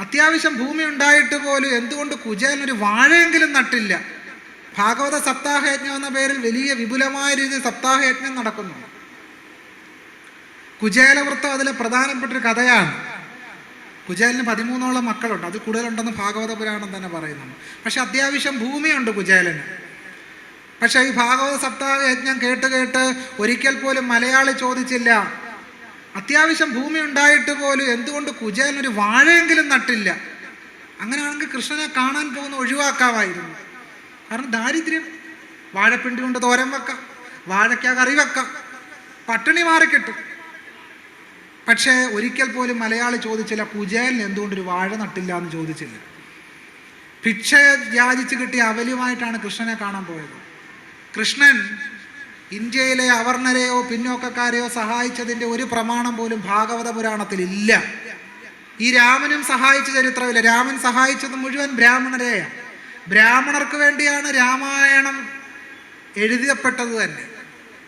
അത്യാവശ്യം ഭൂമി ഉണ്ടായിട്ട് പോലും എന്തുകൊണ്ട് കുജേൻ ഒരു വാഴയെങ്കിലും നട്ടില്ല? ഭാഗവത സപ്താഹയജ്ഞം എന്ന പേരിൽ വലിയ വിപുലമായ രീതിയിൽ സപ്താഹയജ്ഞം നടക്കുന്നു. കുചേലവൃത്തം അതിലെ പ്രധാനപ്പെട്ട ഒരു കഥയാണ്. കുചേലിന് പതിമൂന്നോളം മക്കളുണ്ട്. അത് കൂടുതലുണ്ടെന്ന് ഭാഗവത പുരാണം തന്നെ പറയുന്നു പക്ഷെ അത്യാവശ്യം ഭൂമിയുണ്ട് കുജേലന് പക്ഷെ ഈ ഭാഗവത സപ്താഹ യജ്ഞം കേട്ട് കേട്ട് ഒരിക്കൽ പോലും മലയാളി ചോദിച്ചില്ല അത്യാവശ്യം ഭൂമി ഉണ്ടായിട്ട് പോലും എന്തുകൊണ്ട് കുചേലൻ ഒരു വാഴയെങ്കിലും നട്ടില്ല? അങ്ങനെയാണെങ്കിൽ കൃഷ്ണനെ കാണാൻ പോകുന്ന ഒഴിവാക്കാമായിരുന്നു. കാരണം ദാരിദ്ര്യം വാഴപ്പിണ്ടി കൊണ്ട് തോരൻ വെക്കാം വാഴയ്ക്ക കറി വെക്കാം പട്ടിണി മാറിക്കിട്ടും പക്ഷേ ഒരിക്കൽ പോലും മലയാളി ചോദിച്ചില്ല കുചേലൻ എന്തുകൊണ്ട് ഒരു വാഴ നട്ടില്ല എന്ന് ചോദിച്ചില്ല. ഭിക്ഷ യാചിച്ച് കിട്ടിയ അവലിയുമായിട്ടാണ് കൃഷ്ണനെ കാണാൻ പോയത്. കൃഷ്ണൻ ഇന്ത്യയിലെ അവർണരെയോ പിന്നോക്കക്കാരെയോ സഹായിച്ചതിന്റെ ഒരു പ്രമാണം പോലും ഭാഗവത പുരാണത്തിൽ ഇല്ല ഈ രാമനും സഹായിച്ച ചരിത്രമില്ല. രാമൻ സഹായിച്ചത് മുഴുവൻ ബ്രാഹ്മണരെയാണ്. ബ്രാഹ്മണർക്ക് വേണ്ടിയാണ് രാമായണം എഴുതപ്പെട്ടത് തന്നെ.